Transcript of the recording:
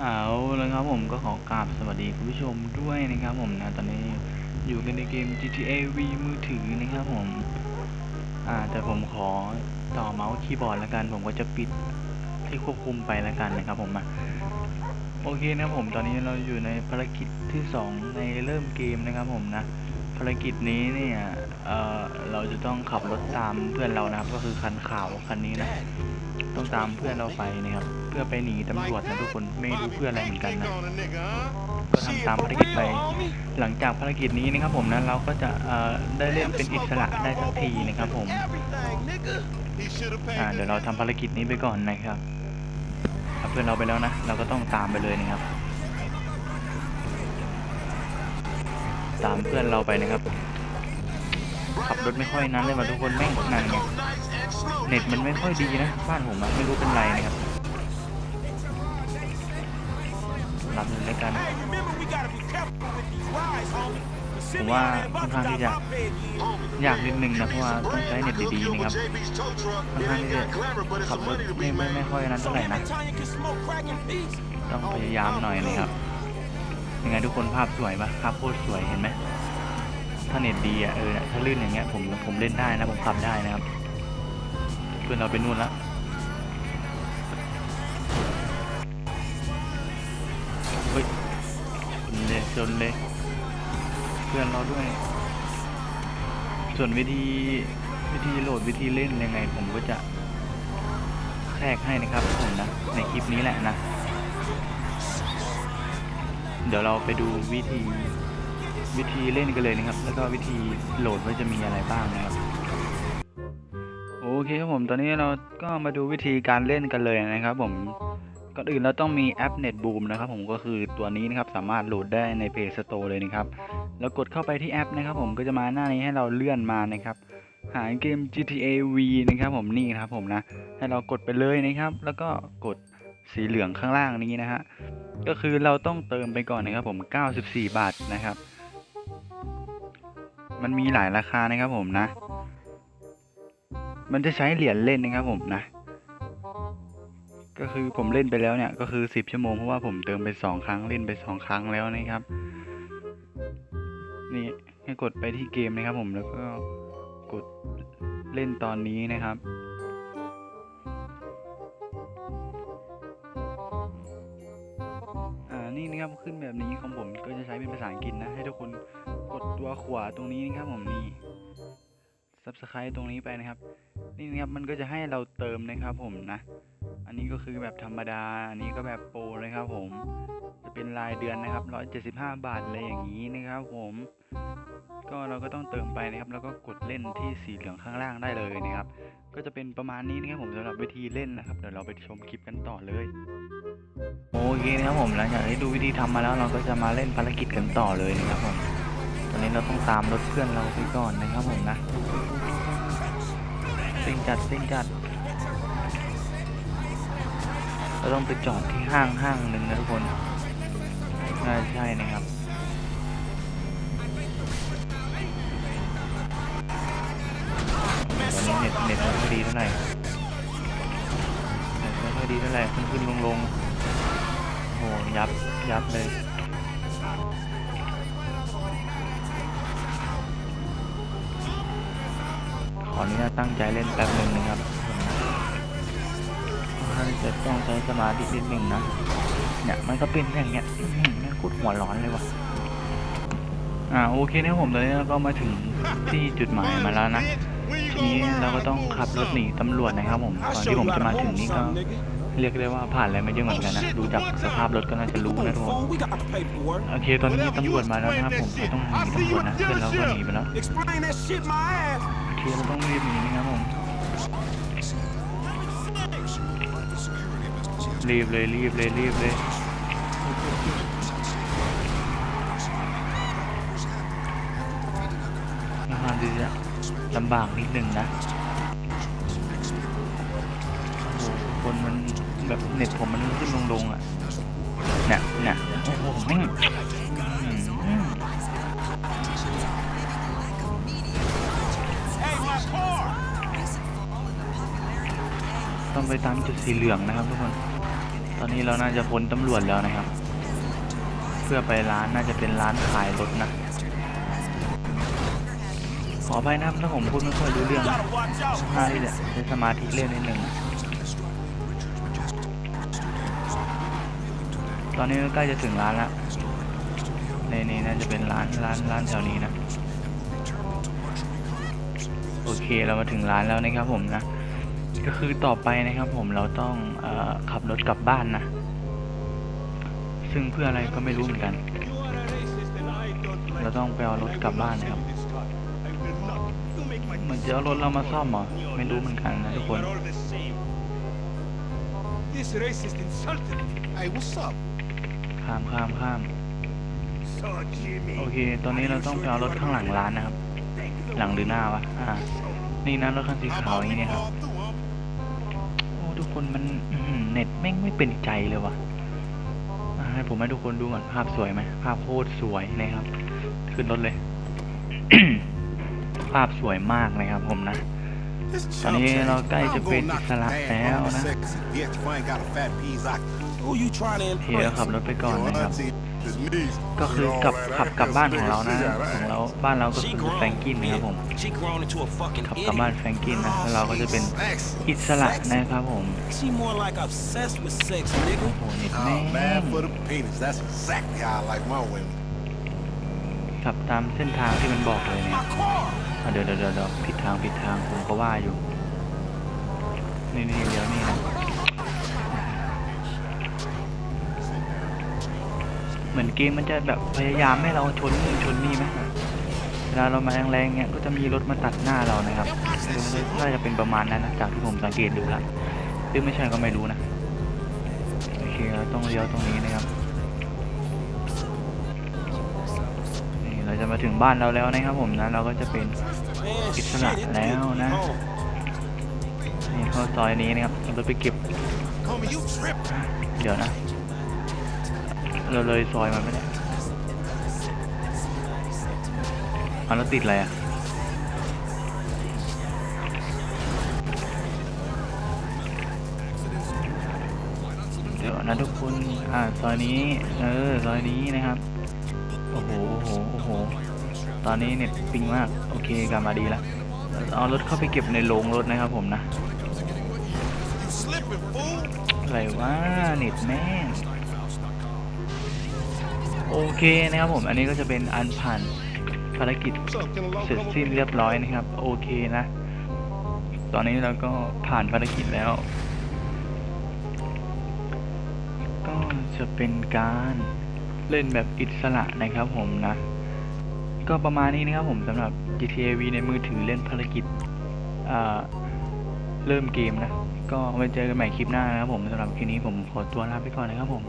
เอาแล้วครับผมก็ขอกราบสวัสดีคุณผู้ชมด้วยนะครับผมนะตอนนี้อยู่กันในเกม GTA V มือถือนะครับผมอ่าแต่ผมขอต่อเมาส์คีย์บอร์ดแล้วกัน ผมก็จะปิดที่ควบคุมไปแล้วกันนะครับผมอะโอเคนะครับผมตอนนี้เราอยู่ในภารกิจที่ 2 ในเริ่มเกมนะครับผมนะภารกิจนี้เนี่ยเออเราจะต้องขับรถตามเพื่อนเรานะครับก็คือคันขาวคันนี้นะ ต้องตามเพื่อนเราไปนะครับ เพื่อไปหนีตำรวจนะทุกคนไม่รู้เพื่ออะไรเหมือนกันนะก็ทำตามภารกิจไป หลังจากภารกิจนี้นะครับผมนะเราก็จะได้เล่นเป็นอิสระได้สักทีนะครับผมเดี๋ยวเราทำภารกิจนี้ไปก่อนนะครับเพื่อนเราไปแล้วนะ เราก็ต้องตามไปเลยนะครับ ตามเพื่อนเราไปนะครับ ขับรถไม่ค่อยนั้นเลยมาทุกคนแม่งนั่นไง เน็ตมันไม่ค่อยดีนะ บ้านผมอะไม่รู้เป็นไรนะครับรับเลยแล้วกันผมว่าค่อนข้างที่จะยากนิดนึงนะเพราะว่าต้องใช้เน็ตดีๆนะครับค่อนข้างที่จะขับรถไม่ไม่ไม่ค่อยนั้นเท่าไหร่นะต้องพยายามหน่อยนะครับยังไงทุกคนภาพสวยปะภาพโคตรสวยเห็นไหมถ้าเน็ตดีอะเออถ้าลื่นอย่างเงี้ยผมผมเล่นได้นะผมขับได้นะครับ เพื่อนเราไปนู่นล้วเฮ้ยชนเลยชนเลย เพื่อนเราด้วย ส่วนวิธีวิธีโหลดวิธีเล่นยังไง ผมก็จะแทรกให้นะครับผมนะ ในคลิปนี้แหละนะ เดี๋ยวเราไปดูวิธีวิธีเล่นกันเลยนะครับ แล้วก็วิธีโหลดว่าจะมีอะไรบ้างนะครับ เคครับผมตอนนี้เราก็มาดูวิธีการเล่นกันเลยนะครับ ผมก่อนอื่นเราต้องมีแอป NetBoom นะครับผมก็คือตัวนี้นะครับสามารถโหลดได้ใน Play Store เลยนะครับแล้วกดเข้าไปที่แอปนะครับ ผมก็จะมาหน้านี้ให้เราเลื่อนมานะครับ หาเกม GTA V นะครับ ผมนี่ครับผมนะ ให้เรากดไปเลยนะครับ แล้วก็กดสีเหลืองข้างล่างนี้นะฮะก็คือเราต้องเติมไปก่อนนะครับ ผม 94 บาทนะครับ มันมีหลายราคานะครับผมนะ มันจะใช้เหรียญเล่นนะครับผมนะ ก็คือผมเล่นไปแล้วเนี่ย ก็คือ 10 ชั่วโมงเพราะว่าผมเติมไป 2 ครั้งเล่นไป 2 ครั้งแล้วนะครับ นี่ให้กดไปที่เกมนะครับผมแล้วก็กดเล่นตอนนี้นะครับอ่านี่นะครับขึ้นแบบนี้ของผมก็จะใช้เป็นภาษาอังกฤษนะ ให้ทุกคนกดตัวขวาตรงนี้นะครับผมนี่ subscribe ตรงนี้ไปนะครับ นี่นะครับมันก็จะให้เราเติมนะครับผมนะ อันนี้ก็คือแบบธรรมดา อันนี้ก็แบบโปรเลยครับผม จะเป็นรายเดือนนะครับ 175 บาทอะไรอย่างนี้นะครับผม ก็เราก็ต้องเติมไปนะครับ แล้วก็กดเล่นที่สีเหลืองข้างล่างได้เลยนะครับ ก็จะเป็นประมาณนี้นะครับผมสำหรับวิธีเล่นนะครับ เดี๋ยวเราไปชมคลิปกันต่อเลยโอเคนะครับผมหลังจากที่ดูวิธีทำมาแล้วเราก็จะมาเล่นภารกิจกันต่อเลยนะครับผม ตอนนี้เราต้องตามรถเพื่อนเราไปก่อนนะครับผมนะซิ่งจัดซิ่งจัดเราต้องไปจอดที่ห้างห้างหนึ่งนะทุกคนน่าใช่นะครับตอนนี้เน็ตเน็ตไม่ค่อยดีเท่าไหร่เน็ตไม่ค่อยดีเท่าไหร่ขึ้นขึ้นลงลงโหยับยับเลย ออนุญาตตั้งใจเล่นแป๊บหนึ่งนะครับท่านจะต้องใช้สมาธินิดหนึ่งนะ เนี่ยมันก็เป็นอย่างเงี้ยแม่งโคตรหัวร้อนเลยวะอ่าโอเคนะผมตอนนี้เราก็มาถึงที่จุดหมายมาแล้วนะทีนี้เราก็ต้องขับรถหนีตำรวจนะครับผมก่อนที่ผมจะมาถึงนี่ก็เรียกได้ว่าผ่านอะไรมาเยอะเหมือนกันนะ ดูจากสภาพรถก็น่าจะรู้นะทุกคนโอเค ตอนนี้ตำรวจมาแล้วนะครับผมต้องหนีตำรวจนะเพื่อนเราก็หนีไปแล้ว Explain that shit my ass. โอเราต้องรีบหนีนะครับผมรีบเลยรีบเลยรีบเลยนะฮะดีจะลำบากนิดนึงนะโอ้โหคนมันแบบเน็ตผมมันขึ้นลงๆอะเนี่ยเนี่ยโอ้โห ต้องไปตามจุดสีเหลืองนะครับทุกคน ตอนนี้เราน่าจะพ้นตำรวจแล้วนะครับ เพื่อไปร้านน่าจะเป็นร้านขายรถนะ ขออภัยนะครับถ้าผมพูดไม่ค่อยรู้เรื่อง Gotta watch out. ห้าที่จะใช้สมาธิเล่นนิดหนึ่งตอนนี้ก็ใกล้จะถึงร้านละในนี้น่าจะเป็นร้านร้านร้านแถวนี้นะ โอเคเรามาถึงร้านแล้วนะครับผมนะ ก็คือต่อไปนะครับผมเราต้องอขับรถกลับบ้านนะ ซึ่งเพื่ออะไรก็ไม่รู้เหมือนกัน เราต้องไปเอารถกลับบ้านนะครับเหมือนจะเอารถเรามาซ่อมเหรอไม่รู้เหมือนกันนะทุกคน This racist insulted me. Hey, what's up? ข้ามข้ามข้าม โอเค ตอนนี้เราต้องไปเอารถข้างหลังร้านนะครับ หลังหรือหน้าวะ อ่า นี่นะรถคันสีขาวอย่างนี้นะครับ คนมันเน็ตแม่งไม่เป็นใจเลยวะ่ะให้ผมให้ทุกคนดูก่อนภาพสวยไหมภาพโคตรสวยนะครับ ขึ้นรถเลย ภาพสวยมากนะครับผมนะ ตอนนี้เราใกล้จะเป็นอิสระแล้วนะเดี๋ยวขับรถไปก่อนนะครับ ก็คือกลับขับกลับบ้านของเรานะของเราบ้านเราก็คือแฟรงกินนะครับผมขับกลับบ้านแฟรงกินนะแล้วเราก็จะเป็นอิสระนะครับผมโอ้โหนี่แม่ ขับตามเส้นทางที่มันบอกเลยเนี่ยเดี๋ยวเดี๋ยวเดี๋ยวผิดทางผิดทางผมก็ว่าอยู่ นี่นี่เดี๋ยวนี่นะเหมือนเกมมันจะแบบพยายามให้เราชนนู่นชนนี่ไหมเวลาเรามาแรงๆเงี้ยก็จะมีรถมาตัดหน้าเรานะครับน่าจะเป็นประมาณนั้นนะจากที่ผมสังเกตดูแล้วหรือไม่ใช่ก็ไม่รู้นะโอเคเราต้องเลี้ยวตรงนี้นะครับ มาถึงบ้านเราแล้วนะครับผมนะเราก็จะเป็น Man, It's shit, not it now, took me nah. home. นี่เข้าซอยนี้นะครับเราไปเก็บเดี๋ยวนะเราเลยซอยมาไม่ได้เอาแล้วติดอะไรอะเดี๋ยวนะทุกคน อ่า ซอยนี้ เออ ซอยนี้นะครับ โอ้โห โอ้โห โอ้โห ตอนนี้เน็ตปิงมาก โอเคกลับมาดีแล้ว เอารถเข้าไปเก็บในโรงรถนะครับผมนะ อะไรวะเน็ตแม่งโอเคนะครับผม อันนี้ก็จะเป็นอันผ่านภารกิจเสร็จสิ้นเรียบร้อยนะครับ โอเคนะ ตอนนี้เราก็ผ่านภารกิจแล้ว ก็จะเป็นการเล่นแบบอิสระนะครับผมนะ ก็ประมาณนี้นะครับผมสำหรับ GTA V ในมือถือเล่นภารกิจเริ่มเกมนะ ก็ไว้เจอกันใหม่คลิปหน้านะครับผมสำหรับคลิปนี้ผมขอตัวลาไปก่อนนะครับผม